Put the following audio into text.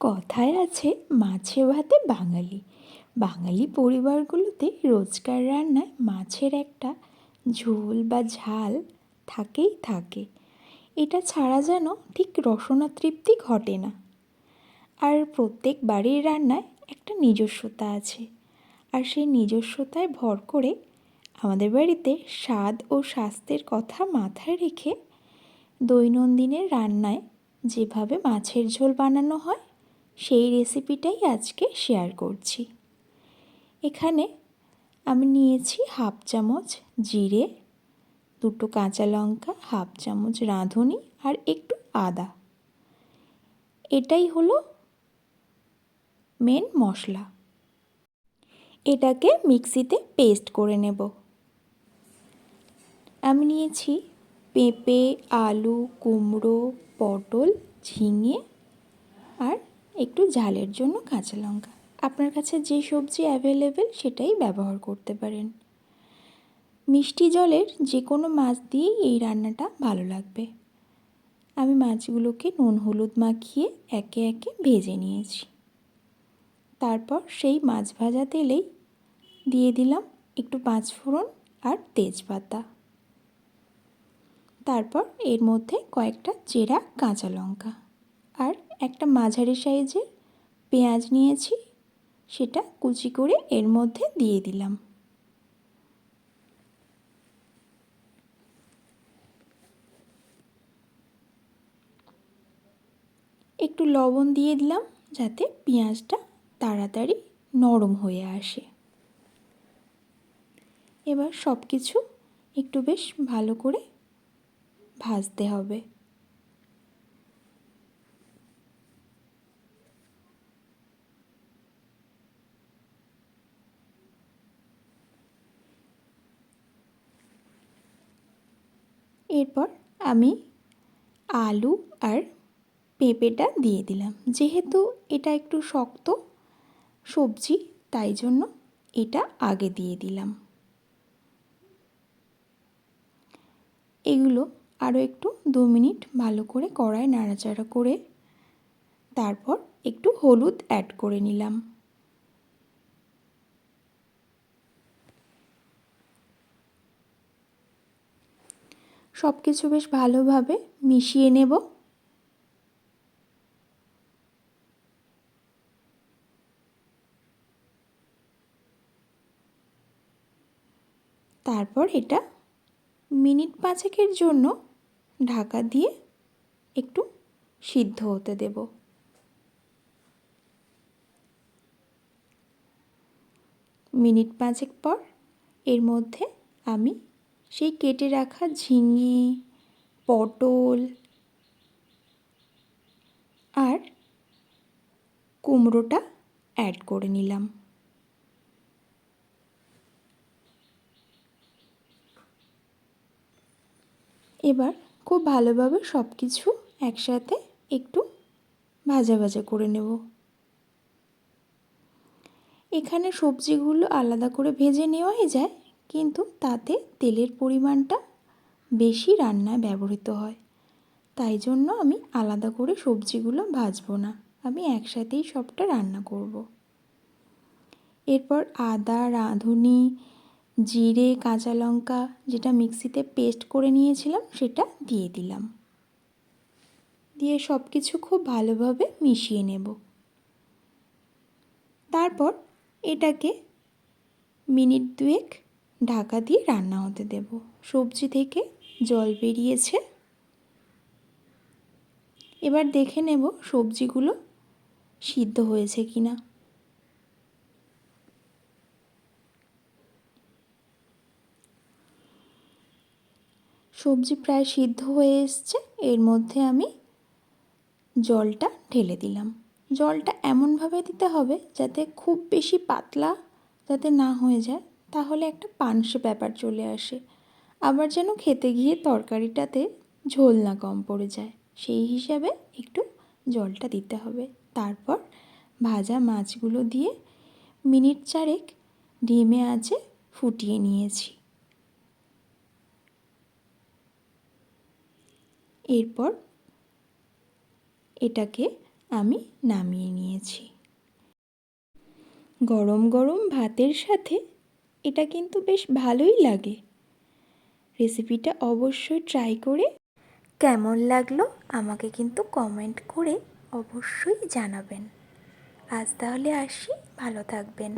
কথায় আছে মাছে ভাতে বাঙালি। বাঙালি পরিবারগুলোতে রোজকার রান্নায় মাছের একটা ঝোল বা ঝাল থাকেই থাকে। এটা ছাড়া যেন ঠিক রসনা তৃপ্তি ঘটে না। আর প্রত্যেক বাড়ির রান্নায় একটা নিজস্বতা আছে। আর সেই নিজস্বতায় ভর করে আমাদের বাড়িতে স্বাদ ও স্বাস্থ্যের কথা মাথায় রেখে দৈনন্দিনের রান্নায় যেভাবে মাছের ঝোল বানানো হয় সেই রেসিপিটাই আজকে শেয়ার করছি। এখানে আমি নিয়েছি হাফ চামচ জিরে, দুটো কাঁচা লঙ্কা হাফ চামচ রাঁধুনি আর একটু আদা। এটাই হলো মেন মশলা। এটাকে মিক্সিতে পেস্ট করে নেব। আমি নিয়েছি পেঁপে, আলু, কুমড়ো, পটল, ঝিঙে আর একটু ঝালের জন্য কাঁচা লঙ্কা। আপনার কাছে যে সবজি অ্যাভেলেবেল সেটাই ব্যবহার করতে পারেন। মিষ্টি জলের যে কোনো মাছ দিয়েই এই রান্নাটা ভালো লাগবে। আমি মাছগুলোকে নুন হলুদ মাখিয়ে একে একে ভেজে নিয়েছি। তারপর সেই মাছ ভাজা তেলেই দিয়ে দিলাম একটু পাঁচফোড়ন আর তেজপাতা। তারপর এর মধ্যে কয়েকটা চেরা কাঁচা লঙ্কা আর একটা মাঝারি সাইজের পেঁয়াজ নিয়েছি, সেটা কুচি করে এর মধ্যে দিয়ে দিলাম। একটু লবণ দিয়ে দিলাম যাতে পেঁয়াজটা তাড়াতাড়ি নরম হয়ে আসে। এবার সব কিছু একটু বেশ ভালো করে ভাজতে হবে। এরপর আমি আলু আর পেঁপেটা দিয়ে দিলাম। যেহেতু এটা একটু শক্ত সবজি, তাই জন্য এটা আগে দিয়ে দিলাম। এগুলো আরও একটু দু মিনিট ভালো করে কড়ায় নাড়াচাড়া করে তারপর একটু হলুদ অ্যাড করে নিলাম। সব কিছু বেশ ভালোভাবে মিশিয়ে নেব। তারপর এটা মিনিট পাঁচেকের জন্য ঢাকা দিয়ে একটু সিদ্ধ হতে দেব। মিনিট পাঁচেক পর এর মধ্যে আমি সেই কেটে রাখা ঝিঙে, পটল আর কুমড়োটা অ্যাড করে নিলাম। এবার খুব ভালোভাবে সব কিছু একসাথে একটু ভাজা ভাজা করে নেব। এখানে সবজিগুলো আলাদা করে ভেজে নেওয়াই যায় কিন্তু তাতে তেলের পরিমাণটা বেশি রান্নায় ব্যবহৃত হয়। তাই জন্য আমি আলাদা করে সবজিগুলো ভাজবো না। আমি একসাথেই সবটা রান্না করব। এরপর আদা, রাঁধুনি, জিরে, কাঁচা লঙ্কা যেটা মিক্সিতে পেস্ট করে নিয়েছিলাম সেটা দিয়ে দিলাম। দিয়ে সব কিছু খুব ভালোভাবে মিশিয়ে নেব। তারপর এটাকে মিনিট দুয়েক ঢাকা দিয়ে রান্না হতে দেব। সবজি থেকে জল বেরিয়েছে। এবার দেখে নেব সবজিগুলো সিদ্ধ হয়েছে কি না সবজি প্রায় সিদ্ধ হয়ে এসছে। এর মধ্যে আমি জলটা ঢেলে দিলাম। জলটা এমনভাবে দিতে হবে যাতে খুব বেশি পাতলা যাতে না হয়ে যায়। তাহলে একটা পানসে ব্যাপার চলে আসে। আবার যেন খেতে গিয়ে তরকারিটাতে ঝোল না কম পড়ে যায়, সেই হিসাবে একটু জলটা দিতে হবে। তারপর ভাজা মাছগুলো দিয়ে মিনিট চারেক ঢিমে আছে ফুটিয়ে নিয়েছি। এরপর এটাকে আমি নামিয়ে নিয়েছি। গরম গরম ভাতের সাথে এটা কিন্তু বেশ ভালোই লাগে। রেসিপিটা অবশ্যই ট্রাই করে কেমন লাগল আমাকে কিন্তু কমেন্ট করে অবশ্যই জানাবেন। আজ তাহলে আসি, ভালো থাকবেন।